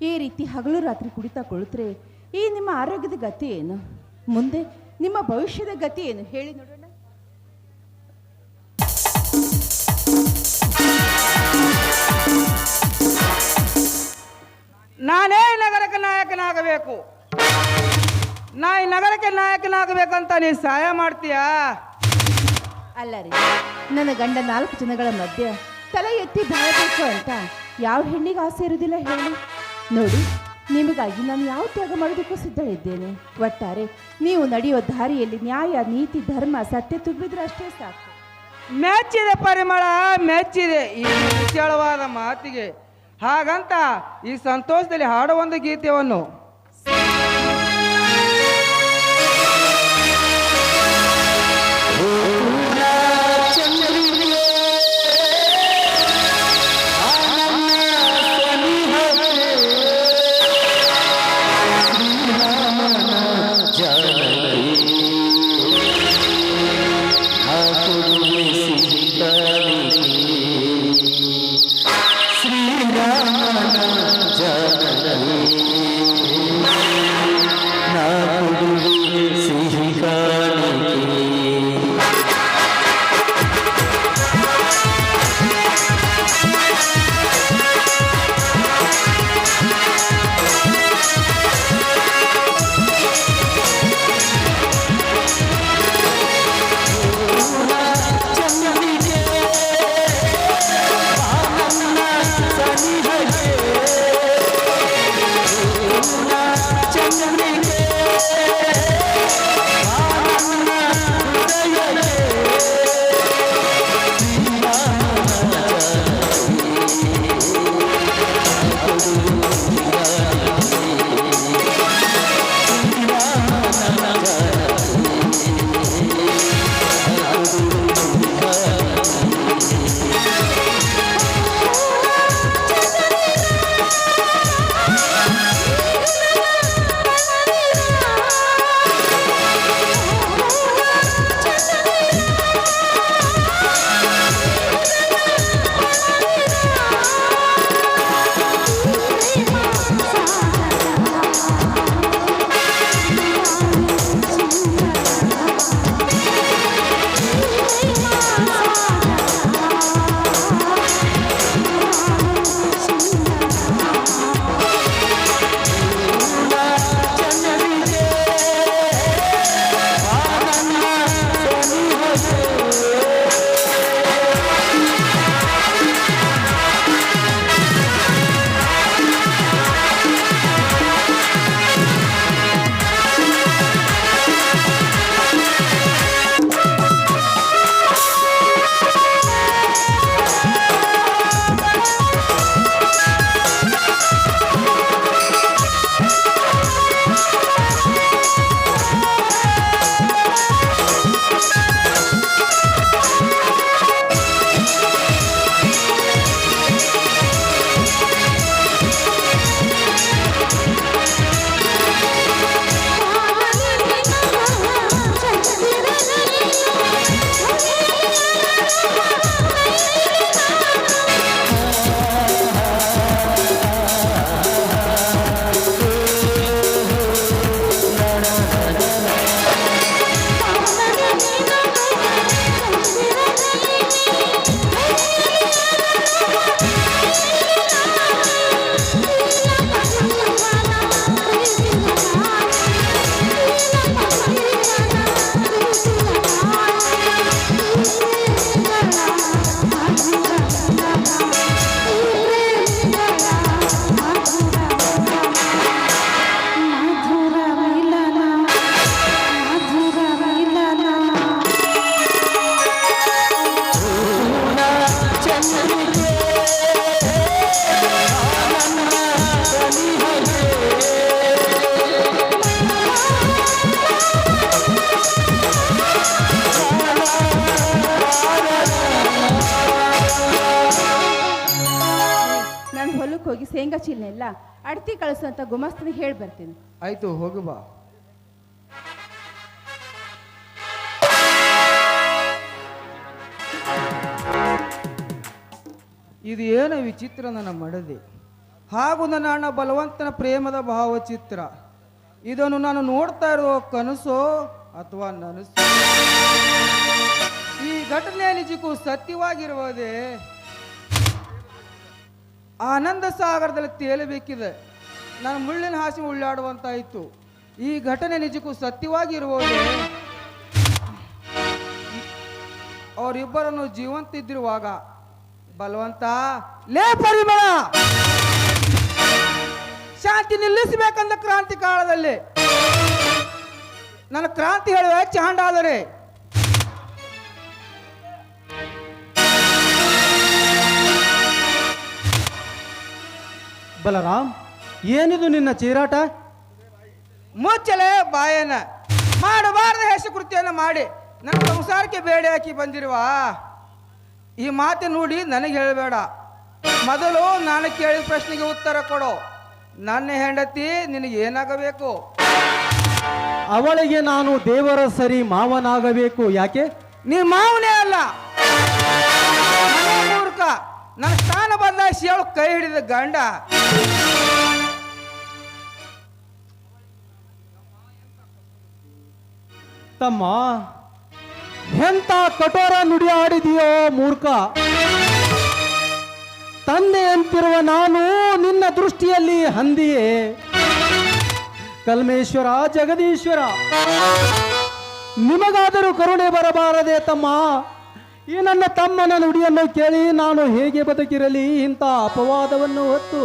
ಈ ರೀತಿ ಹಗಲು ರಾತ್ರಿ ಕುಡಿತಾ ಕುಳಿತರೆ ಈ ನಿಮ್ಮ ಆರೋಗ್ಯದ ಗತಿ ಏನು? ಮುಂದೆ ನಿಮ್ಮ ಭವಿಷ್ಯದ ಗತಿ ಏನು? ಹೇಳಿ ನೋಡೋಣ. ನಾನೇ ನಗರಕ್ಕೆ ನಾಯಕನಾಗಬೇಕು. ನಾ ಈ ನಗರಕ್ಕೆ ನಾಯಕನಾಗಬೇಕಂತ ನೀ ಸಹಾಯ ಮಾಡ್ತೀಯಾ? ಅಲ್ಲ ರೀ ನನ್ನ ಗಂಡ ನಾಲ್ಕು ಜನಗಳ ಮಧ್ಯೆ ತಲೆ ಎತ್ತಿ ಬಾಳಬೇಕು ಅಂತ ಯಾವ ಹೆಣ್ಣಿಗೆ ಆಸೆ ಇರುವುದಿಲ್ಲ ಹೇಳಿ. ನೋಡಿ, ನಿಮಗಾಗಿ ನಾನು ಯಾವ ತ್ಯಾಗ ಮಾಡೋದಕ್ಕೂ ಸಿದ್ಧ ಇದ್ದೇನೆ. ಒಟ್ಟಾರೆ, ನೀವು ನಡೆಯುವ ದಾರಿಯಲ್ಲಿ ನ್ಯಾಯ, ನೀತಿ, ಧರ್ಮ, ಸತ್ಯ ತುಂಬಿದ್ರೆ ಅಷ್ಟೇ ಸಾಕು. ಮೆಚ್ಚಿದೆ ಪರಿಮಳ, ಮೆಚ್ಚಿದೆ. ಈ ವಿಶಾಲವಾದ ಮಾತಿಗೆ ಹಾಗಂತ ಈ ಸಂತೋಷದಲ್ಲಿ ಹಾಡೋ ಒಂದು ಗೀತೆಯನ್ನು ಹೋಗಿ ಶೇಂಗಾ ಚೀಲನೆಲ್ಲ ಅಡ್ತಿ ಕಳಿಸು ಅಂತ ಗುಮಾಸ್ತನಿಗೆ ಹೇಳಿ ಬರ್ತೀನಿ. ಆಯ್ತು, ಹೋಗು ಬಾ. ಇದು ಏನು ವಿಚಿತ್ರ ನನ್ನ ಮಡದೆ. ಹಾಗೂ ನನ್ನ ಅಣ್ಣ ಬಲವಂತನ ಪ್ರೇಮದ ಭಾವಚಿತ್ರ. ಇದನ್ನು ನಾನು ನೋಡ್ತಾ ಇರೋ ಕನಸು ಅಥವಾ ನನಸು? ಈ ಘಟನೆಯಲ್ಲಿ ನಿಜಕ್ಕೂ ಸತ್ಯವಾಗಿರುವುದೇ ಆನಂದ ಸಾಗರದಲ್ಲಿ ತೇಲಬೇಕಿದೆ. ನಾನು ಮುಳ್ಳಿನ ಹಾಸಿ ಉಳ್ಳಾಡುವಂತಾಯಿತು. ಈ ಘಟನೆ ನಿಜಕ್ಕೂ ಸತ್ಯವಾಗಿರುವುದು ಅವರಿಬ್ಬರನ್ನು ಜೀವಂತ ಇದ್ದಿರುವಾಗ, ಬಲವಂತ, ಲೇ ಪರಿಮಳ! ಶಾಂತಿ ನಿಲ್ಲಿಸಬೇಕಂದ ಕ್ರಾಂತಿ ಕಾಲದಲ್ಲಿ. ನನ್ನ ಕ್ರಾಂತಿ ಹೇಳುವ ಚಾಂಡಾದರೆ ಬಲರಾಮ್ ಏನಿದು ನಿನ್ನ ಚೀರಾಟ? ಮುಚ್ಚಲೆ ಬಾಯನ. ಮಾಡಬಾರದ ಹೆಸರು ಮಾಡಿ. ನನ್ನ ಸಂಸಾರಕ್ಕೆ ಬೇಡಿ ಹಾಕಿ ಬಂದಿರುವ. ಈ ಮಾತು ನೋಡಿ ನನಗೆ ಹೇಳಬೇಡ. ಮೊದಲು ನಾನು ಕೇಳಿದ ಪ್ರಶ್ನೆಗೆ ಉತ್ತರ ಕೊಡು. ನನ್ನ ಹೆಂಡತಿ ನಿನಗೆ ಏನಾಗಬೇಕು? ಅವಳಿಗೆ ನಾನು ದೇವರ ಸರಿ ಮಾವನಾಗಬೇಕು. ಯಾಕೆ? ನೀ ಮಾವನೇ ಅಲ್ಲ. ಮೂರ್ಖ. ನನ್ನ ಸ್ಥಾನ ಬಂದ ಶಿವಳು ಕೈ ಹಿಡಿದ ಗಂಡ. ತಮ್ಮ, ಎಂತ ಕಠೋರ ನುಡಿಯಾಡಿದೆಯೋ ಮೂರ್ಖ. ತಂದೆ ಅಂತಿರುವ ನಾನು ನಿನ್ನ ದೃಷ್ಟಿಯಲ್ಲಿ ಹಂದಿಯೇ. ಕಲ್ಮೇಶ್ವರ, ಜಗದೀಶ್ವರ, ನಿಮಗಾದರೂ ಕರುಣೆ ಬರಬಾರದೆ ತಮ್ಮ. ಈ ನನ್ನ ತಮ್ಮನ ನುಡಿಯನ್ನು ಕೇಳಿ ನಾನು ಹೇಗೆ ಬದುಕಿರಲಿ ಇಂಥ ಅಪವಾದವನ್ನು ಹೊತ್ತು?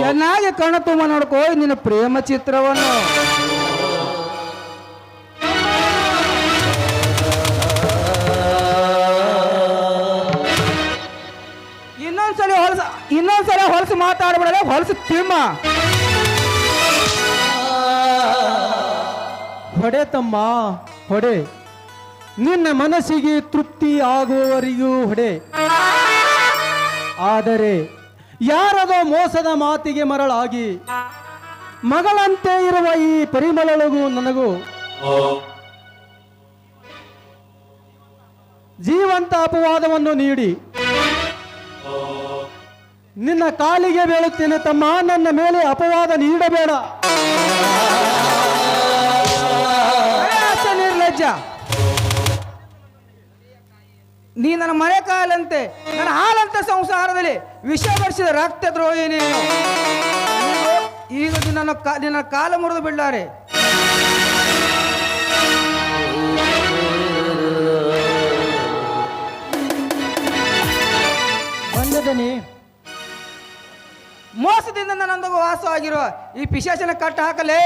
ಚೆನ್ನಾಗಿ ಕಣತು ತುಂಬ ನೋಡ್ಕೋ ನಿನ್ನ ಪ್ರೇಮ ಚಿತ್ರವನ್ನು. ಇನ್ನೊಂದ್ಸಲ ಹೊಲಸ ಇನ್ನೊಂದ್ಸಲ ಹೊಲಸು ಮಾತಾಡಬೇಡ ಹೊಲಸು ತಿಮ್ಮ. ಹೊಡೆ ತಮ್ಮ ಹೊಡೆ. ನಿನ್ನ ಮನಸ್ಸಿಗೆ ತೃಪ್ತಿ ಆಗುವವರಿಗೂ ಹೊಡೆ. ಆದರೆ ಯಾರದೋ ಮೋಸದ ಮಾತಿಗೆ ಮರಳಾಗಿ ಮಗಳಂತೆ ಇರುವ ಈ ಪರಿಮಳಗೂ ನನಗೂ ಜೀವಂತ ಅಪವಾದವನ್ನು ನೀಡಿ. ನಿನ್ನ ಕಾಲಿಗೆ ಬೀಳುತ್ತೇನೆ ತಮ್ಮ ನನ್ನ ಮೇಲೆ ಅಪವಾದ ನೀಡಬೇಡ. ನೀ ನನ್ನ ಮನೆ ಕಾಲಂತೆ, ನನ್ನ ಹಾಲಂತ ಸಂಸಾರದಲ್ಲಿ ವಿಷ ಬರ್ಸಿದ ರಕ್ತ ದ್ರೋಹಿ ಈಗ ನನ್ನ ನಿನ್ನ ಕಾಲ ಮುರಿದು ಬಿಡ್ಲಾರೆ. ಬಂದದನಿ. ಮೋಸದಿಂದ ನನ್ನೊಂದಿಗೆ ವಾಸವಾಗಿರೋ ಈ ಪಿಶಾಚನ ಕಟ್ಟ ಹಾಕಲೇ.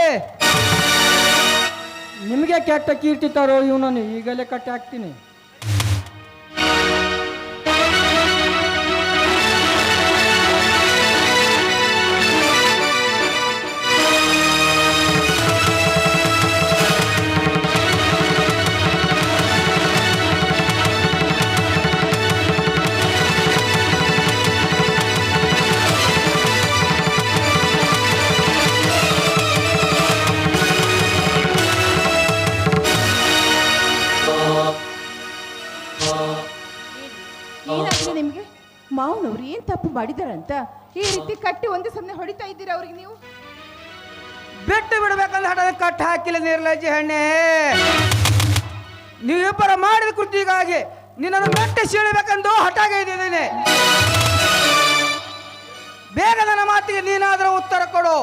ನಿಮಗೆ ಕೆಟ್ಟ ಕೀರ್ತಿ ತರೋ ಇವನನ್ನು ಈಗಲೇ ಕಟ್ಟಿ ಹಾಕ್ತೀನಿ ತಪ್ಪು ಮಾಡಿದಾರಂತ? ಈ ರೀತಿ ಕಟ್ಟಿ ಒಂದು ಸಮನೆ ಹೊಡಿತಾ ಇದ್ದೀರಾ ಅವ್ರಿಗೆ ನೀವು? ಬಿಟ್ಟು ಬಿಡ್ಬೇಕಂದ್ರೆ ಹಠದ ಕಟ್ಟ ಹಾಕಿಲ್ಲ ನಿರ್ಲಜ್ಜಿ ಹೆಣ್ಣೆ. ನೀವಿಬ್ಬರ ಮಾಡಿದ ಕೃತಿಗಾಗಿ ನಿನ್ನನ್ನು ಮೆಟ್ಟ ಸೀಳಬೇಕೆಂದು ಹಠಾಗೆ ಇದ್ದೀನಿ. ಬೇಗ ನನ್ನ ಮಾತಿಗೆ ನೀನಾದರೂ ಉತ್ತರ ಕೊಡು.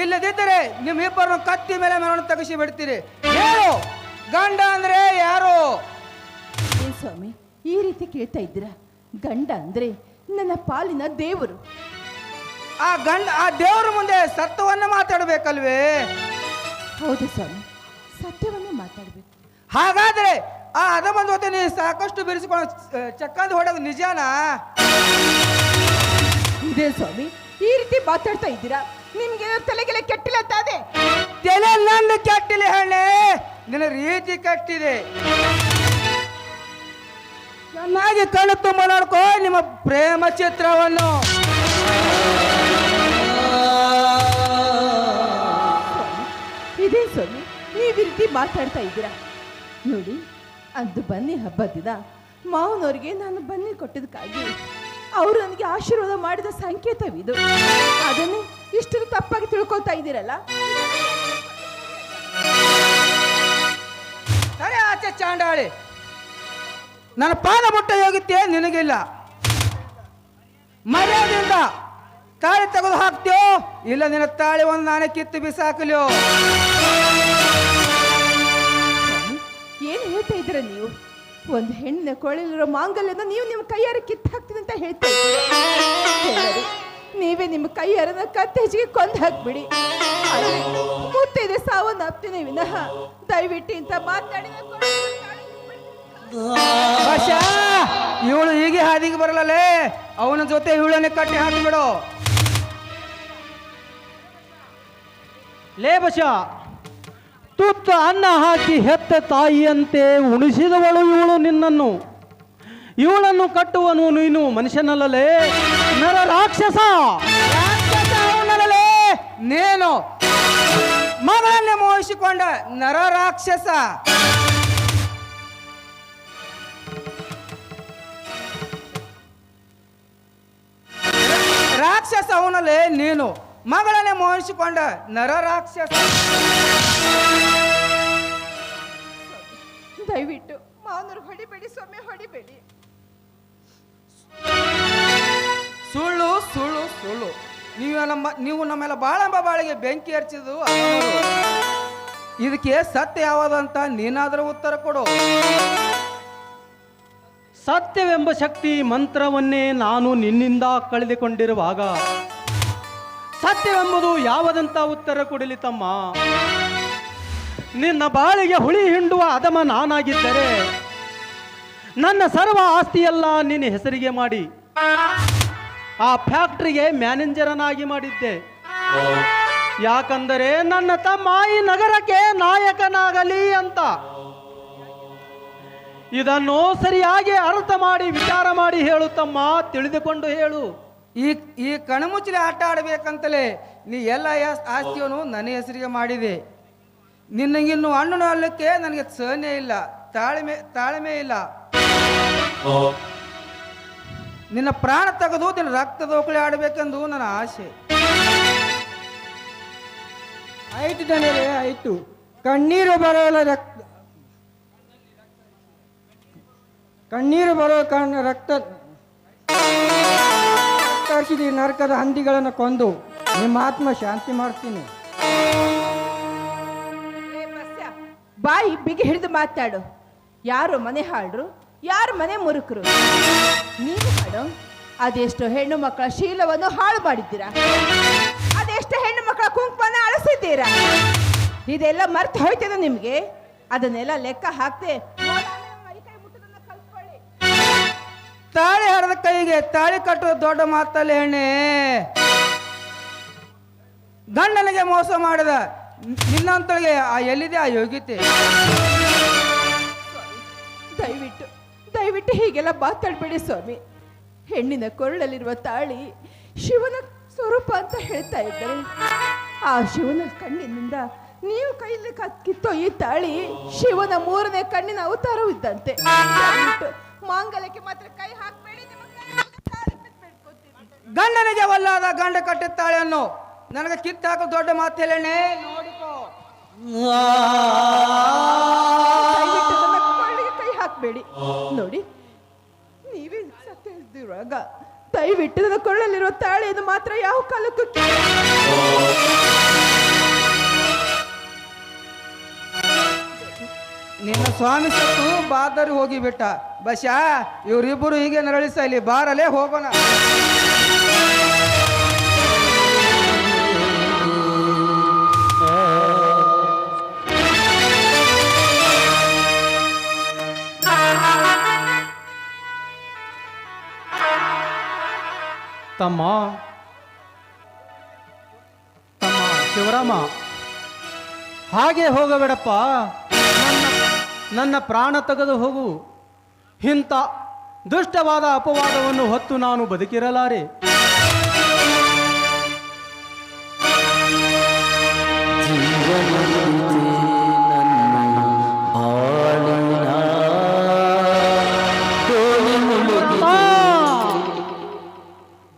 ಇಲ್ಲದಿದ್ದರೆ ನಿಮ್ಮಿಬ್ಬರನ್ನು ಕತ್ತಿ ಮೇಲೆ ಮನವನ್ನು ತೆಗಿಸಿ ಬಿಡ್ತೀರಿ. ಯಾರು? ಗಂಡ ಅಂದ್ರೆ ಯಾರು? ಸ್ವಾಮಿ ಈ ರೀತಿ ಕೇಳ್ತಾ ಇದ್ದೀರಾ? ಗಂಡ ಅಂದ್ರೆ ನನ್ನ ಪಾಲಿನ ದೇವರು. ಆ ಗಂಡ ಆ ದೇವರ ಮುಂದೆ ಸತ್ಯವನ್ನ ಮಾತಾಡಬೇಕಲ್ವೇ? ಹೌದು ಸ್ವಾಮಿ ಸತ್ಯವನ್ನೇ ಮಾತಾಡ್ಬೇಕು. ಹಾಗಾದ್ರೆ ಆ ಅದ ಜೊತೆ ನೀ ಸಾಕಷ್ಟು ಬೆರೆಸಿಕೊಂಡು ಚಕ್ಕಂದು ಹೊಡೆದು ನಿಜಾನಾ? ಇದೇ ಸ್ವಾಮಿ ಈ ರೀತಿ ಮಾತಾಡ್ತಾ ಇದ್ದೀರಾ? ನಿಮ್ಗೆ ತಲೆಗೆಲೆ ಕೆಟ್ಟಿಲ್ಲ ತಾದೆ ತಲೆ ನನ್ನ ಕೆಟ್ಟಿಲ್ಲ ಹಣ್ಣೆ ನಿನ್ನ ರೀತಿ ಕೆಟ್ಟಿದೆ. ಚೆನ್ನಾಗಿ ಕಣ್ಣು ತುಂಬ ನೋಡ್ಕೋ ನಿಮ್ಮ ಪ್ರೇಮ ಚಿತ್ರವನ್ನು. ಇದೇ ಸ್ವಾಮಿ ನೀವು ಈ ರೀತಿ ಮಾತಾಡ್ತಾ ಇದ್ದೀರಾ? ನೋಡಿ ಅಂದು ಬನ್ನಿ ಹಬ್ಬದ ದಿನ. ಮಾವನವ್ರಿಗೆ ನಾನು ಬನ್ನಿ ಕೊಟ್ಟಿದ್ದಕ್ಕಾಗಿ ಅವರು ನನಗೆ ಆಶೀರ್ವಾದ ಮಾಡಿದ ಸಂಕೇತವಿದು. ಅದನ್ನು ಇಷ್ಟನ್ನು ತಪ್ಪಾಗಿ ತಿಳ್ಕೊಳ್ತಾ ಇದ್ದೀರಲ್ಲ? ಅರೆ ಆಚೆ ಚಾಂಡಾಳಿ. ನನ್ನ ಪಾನ ಮುಟ್ಟ ಯೋಗ್ಯತೆ ನಿನಗಿಲ್ಲ. ಮರ್ಯಾದೆಯಿಂದ ತಾಳಿ ತೆಗೆದು ಹಾಕ್ತೀಯೋ? ಇಲ್ಲ, ನಿನ್ನ ತಾಳಿ ಒಂದು ನಾನೇ ಕಿತ್ತು ಬಿಸಾಕಲಿಯೋ? ಏನು ಹೇಳ್ತಾ ಇದ್ದೀರ ನೀವು? ಒಂದು ಹೆಣ್ಣಿನ ಕೊಳಲಿರೋ ಮಾಂಗಲ್ಯನ ನೀವು ನಿಮ್ಮ ಕೈಯಾರ ಕಿತ್ತು ಹಾಕ್ತೀನಿ ಅಂತ ಹೇಳ್ತೀವಿ ನೀವೇ ನಿಮ್ಮ ಕೈಯಾರನ ಕತ್ತೆಜಿಗೆ ಕೊಂದು ಹಾಕ್ಬಿಡಿ. ಮುತ್ತೈದೆ ಸಾವನ್ನ ಹಾಕ್ತೀನಿ ವಿನಃ. ದಯವಿಟ್ಟು ಇಂಥ ಮಾತಾಡಿದ ಭಾಷ ಬರಲಲ್ಲೇ? ಬರಲೇ ಅವನ ಜೊತೆ ಹುಳನೆ ಕಟ್ಟಿ ಹಾಕಿಬಿಡು ಲೇ ಬಶ, ತುತ್ತ ಅನ್ನ ಹಾಕಿ ಹೆತ್ತ ತಾಯಿಯಂತೆ ಉಣಿಸಿದವಳು ಇವಳು ನಿನ್ನನ್ನು. ಇವಳನ್ನು ಕಟ್ಟುವನು ನೀನು ಮನುಷ್ಯನಲ್ಲಲೇ? ನರ ರಾಕ್ಷಸ! ನೇನು? ಮಗಳನ್ನೇ ಮೋಹಿಸಿಕೊಂಡ ನರ ರಾಕ್ಷಸ! ಅವನಲ್ಲೇ ನೀನು. ಮಗಳನ್ನೇ ಮೋಹಿಸಿಕೊಂಡ ನರ ರಾಕ್ಷಸ ದಯವಿಟ್ಟು ಮಾವನರು ಹೊಡಿಬೇಡಿ ಸ್ವಾಮಿ ಹೊಡಿಬೇಡಿ. ಸುಳ್ಳು ಸುಳ್ಳು ಸುಳ್ಳು. ನೀವು ನಮ್ಮ ನೀವು ನಮ್ಮೆಲ್ಲ ಬಾಳೆಂಬ ಬಾಳಿಗೆ ಬೆಂಕಿ ಹಚ್ಚಿದ್ದು ಅವರು. ಇದಕ್ಕೆ ಸತ್ಯ ಯಾವುದಂತ ನೀನಾದರೂ ಉತ್ತರ ಕೊಡು. ಸತ್ಯವೆಂಬ ಶಕ್ತಿ ಮಂತ್ರವನ್ನೇ ನಾನು ನಿನ್ನಿಂದ ಕಳೆದುಕೊಂಡಿರುವಾಗ ಸತ್ಯವೆಂಬುದು ಯಾವದಂತ ಉತ್ತರ ಕೊಡಲಿ ತಮ್ಮ? ನಿನ್ನ ಬಾಳಿಗೆ ಹುಳಿ ಹಿಂಡುವ ಅದಮ ನಾನಾಗಿದ್ದರೆ ನನ್ನ ಸರ್ವ ಆಸ್ತಿಯೆಲ್ಲ ನಿನ್ನ ಹೆಸರಿಗೆ ಮಾಡಿ. ಆ ಫ್ಯಾಕ್ಟ್ರಿಗೆ ಮ್ಯಾನೇಜರನಾಗಿ ಮಾಡಿದ್ದೆ. ಯಾಕಂದರೆ ನನ್ನ ತಮ್ಮ ಈ ನಗರಕ್ಕೆ ನಾಯಕನಾಗಲಿ ಅಂತ. ಇದನ್ನು ಸರಿಯಾಗಿ ಅರ್ಥ ಮಾಡಿ ವಿಚಾರ ಮಾಡಿ ಹೇಳು ತಮ್ಮ, ತಿಳಿದುಕೊಂಡು ಹೇಳು. ಈ ಈ ಕಣ್ಮುಚ್ಚಲಿ ಆಟ ಆಡಬೇಕಂತಲೇ ನೀ ಎಲ್ಲ ಆಸ್ತಿಯನ್ನು ನನ್ನ ಹೆಸರಿಗೆ ಮಾಡಿದೆ. ನಿನ್ನಗಿನ್ನು ಹಣ್ಣು ಅಲ್ಲಕ್ಕೆ ನನಗೆ ಸಹನೆ ಇಲ್ಲ ತಾಳ್ಮೆ ತಾಳ್ಮೆ ಇಲ್ಲ. ನಿನ್ನ ಪ್ರಾಣ ತೆಗೆದು ನಿನ್ನ ರಕ್ತ ದೋಕಳಿ ಆಡಬೇಕೆಂದು ನನ್ನ ಆಸೆ. ಆಯ್ತು ಜನರೇ ಆಯ್ತು. ಕಣ್ಣೀರು ಬರೋಲ್ಲ ರಕ್ತ ಕಣ್ಣೀರು ಬರೋ ಕಣ್ಣ ರಕ್ತ ತರಿಸಿದ ನರಕದ ಹಂದಿಗಳನ್ನು ಕೊಂದು ನಿಮ್ಮ ಆತ್ಮ ಶಾಂತಿ ಮಾಡ್ತೀನಿ. ಬಾಯಿ ಬಿಗಿ ಹಿಡಿದು ಮಾತಾಡು. ಯಾರು ಮನೆ ಹಾಳ್ರು, ಯಾರು ಮನೆ ಮುರುಕರು? ನೀನು ಹಾಡು ಅದೆಷ್ಟು ಹೆಣ್ಣು ಮಕ್ಕಳ ಶೀಲವನ್ನು ಹಾಳು ಮಾಡಿದ್ದೀರಾ? ಅದೆಷ್ಟು ಹೆಣ್ಣು ಮಕ್ಕಳ ಕುಂಕುಮನ ಅಳಿಸಿದ್ದೀರಾ? ಇದೆಲ್ಲ ಮರ್ತು ಹೋಯ್ತದ ನಿಮಗೆ. ಅದನ್ನೆಲ್ಲ ಲೆಕ್ಕ ಹಾಕ್ತೆ ತಾಳಿ ಹರಿದ ಕೈಗೆ ತಾಳಿ ಕಟ್ಟುವ ದೊಡ್ಡ ಮಾತಲ್ಲಿ ಹೆಣ್ಣೆ. ಗಂಡನಿಗೆ ಮೋಸ ಮಾಡಿದ ನಿನ್ನಂತಳಿಗೆ ಆ ಎಲ್ಲಿದೆ ಆ ಯೋಗ್ಯತೆ? ದಯವಿಟ್ಟು ದಯವಿಟ್ಟು ಹೀಗೆಲ್ಲ ಮಾತಾಡಬೇಡಿ ಸ್ವಾಮಿ. ಹೆಣ್ಣಿನ ಕೊರಳಲ್ಲಿರುವ ತಾಳಿ ಶಿವನ ಸ್ವರೂಪ ಅಂತ ಹೇಳ್ತಾ ಇದ್ದಾರೆ. ಆ ಶಿವನ ಕಣ್ಣಿನಿಂದ ನೀವು ಕೈಯಲ್ಲಿ ಕಿತ್ತೋ ಈ ತಾಳಿ ಶಿವನ ಮೂರನೇ ಕಣ್ಣಿನ ಅವತಾರವೂ ಇದ್ದಂತೆ ದಯವಿಟ್ಟು ಮಾಂಗಲ್ಯಕ್ಕೆ ಮಾತ್ರ ಕೈ ಹಾಕಬೇಡಿ ಗಂಡ ನಿಜವಲ್ಲಾದ ತಾಳಿ ಗಂಡ ಕಟ್ಟುತ್ತಾಳೆ ಅನ್ನೋ ನನಗೆ ಕಿತ್ತಾಕ ದೊಡ್ಡ ನೋಡಿಕೋ. ನನ್ನ ಕೊಳ್ಳಿಗೆ ಕೈ ಹಾಕಬೇಡಿ. ನೋಡಿ ನೀವೇ ಸತ್ಯ ದಯವಿಟ್ಟು ನನ್ನ ಕೊಳ್ಳಲ್ಲಿರೋ ತಾಳಿಯನ್ನು ಮಾತ್ರ ಯಾವ ಕಾಲಕ್ಕೂ ನಿನ್ನ ಸ್ವಾಮಿ ಸತ್ತು ಬಾದರಿ ಹೋಗಿಬಿಟ್ಟ. ಬಶಾ ಇವರಿಬ್ಬರು ಹೀಗೆ ನರಳಿಸಲಿ ಬಾರಲೇ ಹೋಗೋಣ. ತಮ್ಮ ತಮ್ಮ ಶಿವರಾಮ, ಹಾಗೆ ಹೋಗಬೇಡಪ್ಪ. ನನ್ನ ಪ್ರಾಣ ತೆಗೆದು ಹೋಗು. ಇಂಥ ದುಷ್ಟವಾದ ಅಪವಾದವನ್ನು ಹೊತ್ತು ನಾನು ಬದುಕಿರಲಾರೆ.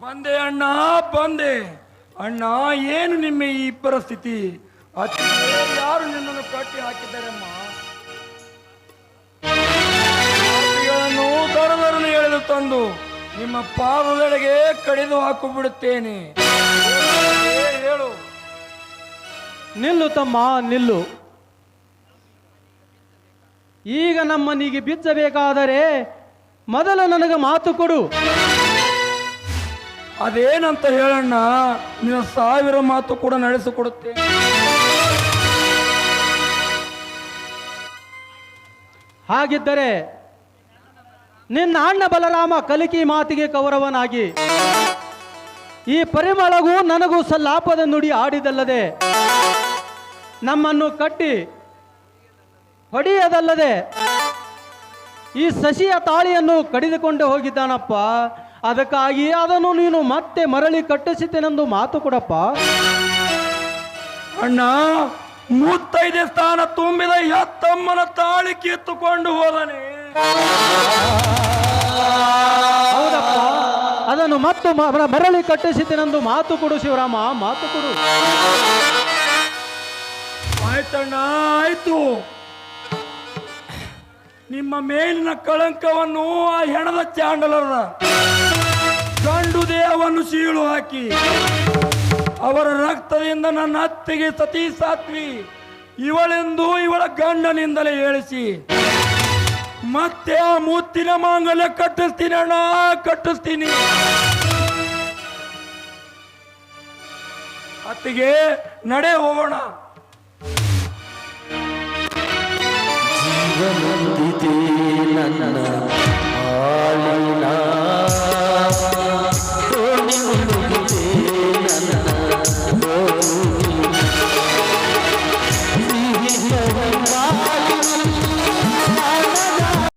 ಬಂದೆ ಅಣ್ಣ ಬಂದೆ. ಅಣ್ಣ, ಏನು ನಿಮ್ಮ ಈ ಪರಿಸ್ಥಿತಿ? ಯಾರು ನಿನ್ನನ್ನು ಕಟ್ಟಿ ಹಾಕಿದ್ದಾರಮ್ಮ? ದರದರನ್ನು ಎಳೆದು ತಂದು ನಿಮ್ಮ ಪಾದದೊಳಗೆ ಕಡಿದು ಹಾಕು ಬಿಡುತ್ತೇನೆ ಹೇಳು. ನಿಲ್ಲು ತಮ್ಮ ನಿಲ್ಲು. ಈಗ ನಮ್ಮನಿಗೆ ಬಿಚ್ಚಬೇಕಾದರೆ ಮೊದಲು ನನಗೆ ಮಾತು ಕೊಡು. ಅದೇನಂತ ಹೇಳಣ್ಣ ನಿನ್ನ ಸಾವಿರ ಮಾತು ಕೂಡ ನಡೆಸಿಕೊಡುತ್ತೆ ಹಾಗಿದ್ದರೆ ನಿನ್ನ ಅಣ್ಣ ಬಲರಾಮ ಕಲಿಕಿ ಮಾತಿಗೆ ಕೌರವನಾಗಿ. ಈ ಪರಿಮಳಗೂ ನನಗೂ ಸಲ್ಲಾಪದ ನುಡಿ ಆಡಿದಲ್ಲದೆ, ನಮ್ಮನ್ನು ಕಟ್ಟಿ ಹೊಡೆಯದಲ್ಲದೆ, ಈ ಸಸಿಯ ತಾಳಿಯನ್ನು ಕಡಿದುಕೊಂಡು ಹೋಗಿದ್ದಾನಪ್ಪ. ಅದಕ್ಕಾಗಿ ಅದನ್ನು ನೀನು ಮತ್ತೆ ಮರಳಿ ಕಟ್ಟಿಸಿದ್ದೇನೆಂದು ಮಾತು ಕೊಡಪ್ಪ. ಅಣ್ಣ, ಮೂತ್ತೈದು ಸ್ಥಾನ ತುಂಬಿದ ಎತ್ತಮ್ಮನ ತಾಳಿ ಕಿತ್ತುಕೊಂಡು ಹೋದನೆ. ಹೌದಪ್ಪ. ಅದನ್ನು ಮತ್ತು ಮರಳಿ ನಂದು ಮಾತು ಕೊಡು ಶಿವರಾಮ, ಮಾತು ಕೊಡು. ಆಯ್ತಣ್ಣ, ಆಯ್ತು. ನಿಮ್ಮ ಮೇಲಿನ ಕಳಂಕವನ್ನು ಆ ಹೆಣದ ಚಾಂಡಲರ ಗಂಡು ದೇಹವನ್ನು ಸೀಳು ಹಾಕಿ, ಅವರ ರಕ್ತದಿಂದ ನನ್ನ ಅತ್ತಿಗೆ ಸತಿ ಸಾತ್ವಿ ಇವಳೆಂದು ಇವಳ ಗಂಡನಿಂದಲೇ ಹೇಳಿಸಿ. ಮತ್ತೆ ಆ ಮುತ್ತಿನ ಮಾಂಗಲ್ಯ ಕಟ್ಟಿಸ್ತೀನಿ ಅಣ್ಣ ಕಟ್ಟಿಸ್ತೀನಿ. ಅತ್ತಿಗೆ ನಡೆ ಹೋಗೋಣ. ನನ್ನ